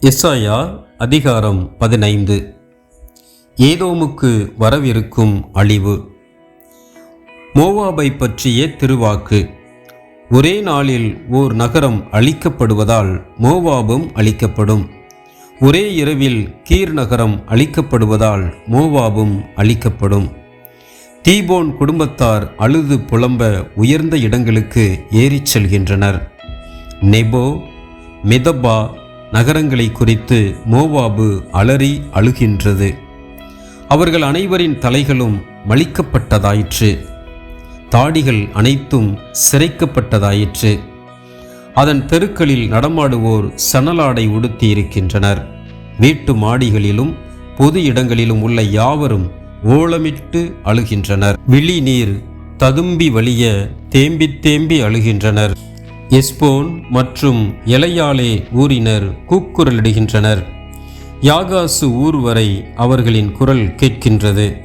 எஸ்ஐயா அதிகாரம் பதினைந்து. ஏதோமுக்கு வரவிருக்கும் அழிவு. மோவாபை பற்றிய திருவாக்கு. ஒரே நாளில் ஓர் நகரம் அழிக்கப்படுவதால் மோவாபும் அழிக்கப்படும். ஒரே இரவில் கீர் நகரம் அழிக்கப்படுவதால் மோவாபும் அழிக்கப்படும். தீபோன் குடும்பத்தார் அழுது புலம்ப உயர்ந்த இடங்களுக்கு ஏறிச் செல்கின்றனர். நெபோ மெதபா நகரங்களை குறித்து மோவாபு அலறி அழுகின்றது. அவர்கள் அனைவரின் தலைகளும் மலிக்கப்பட்டதாயிற்று. தாடிகள் அனைத்தும் சிரைக்கப்பட்டதாயிற்று. அதன் தெருக்களில் நடமாடுவோர் சணலாடை உடுத்தி இருக்கின்றனர் வீட்டு மாடிகளிலும் பொது இடங்களிலும் உள்ள யாவரும் ஓலமிட்டு அழுகின்றனர். விழி நீர் ததும்பி வழிய தேம்பி தேம்பி அழுகின்றனர். எஸ்போன் மற்றும் எலையாலே ஊரினர் கூக்குரலிடுகின்றனர். யாகாசு ஊர் வரை அவர்களின் குரல் கேட்கின்றது.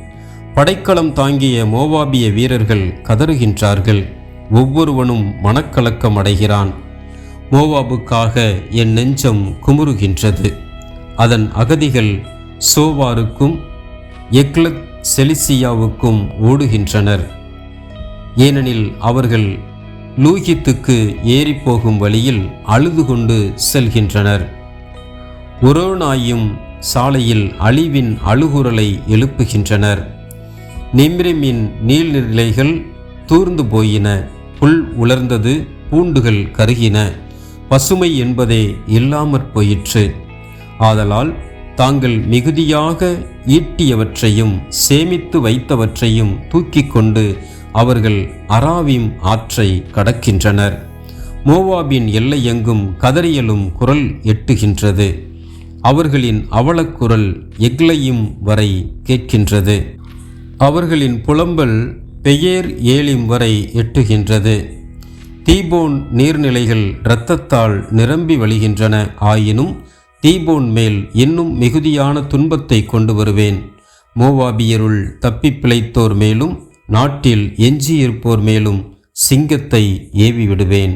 படைக்கலம் தாங்கிய மோவாபிய வீரர்கள் கதறுகின்றார்கள். ஒவ்வொருவனும் மனக்கலக்கம் அடைகிறான். மோவாபுக்காக என் நெஞ்சம் குமுறுகின்றது. அதன் அகதிகள் சோவாருக்கும் எக்லத் செலிசியாவுக்கும் ஓடுகின்றனர். ஏனெனில் அவர்கள் லூகித்துக்கு ஏறிப்போகும் வழியில் அழுது கொண்டு செல்கின்றனர். உரோனாயும் சாலையில் அழிவின் அழுகுரலை எழுப்புகின்றனர். நிம்ரிமின் நீர்நிலைகள் தூர்ந்து போயின. புல் உலர்ந்தது பூண்டுகள் கருகின. பசுமை என்பதே இல்லாமற் போயிற்று. ஆதலால் தாங்கள் மிகுதியாக ஈட்டியவற்றையும் சேமித்து வைத்தவற்றையும் தூக்கிக் கொண்டு அவர்கள் அராவிம் ஆற்றை கடக்கின்றனர். மோவாபின் எல்லையெங்கும் கதறியலும் குரல் எட்டுகின்றது. அவர்களின் அவலக்குரல் எக்லையும் வரை கேட்கின்றது. அவர்களின் புலம்பல் பெயர் ஏலிம் வரை எட்டுகின்றது. தீபோன் நீர்நிலைகள் இரத்தத்தால் நிரம்பி வழிகின்றன ஆயினும் தீபோன் மேல் இன்னும் மிகுதியான துன்பத்தை கொண்டு வருவேன். மோவாபியருள் தப்பிப் பிழைத்தோர் மேலும் நாட்டில் எஞ்சியிருப்போர் மேலும் சிங்கத்தை ஏவி விடுவேன்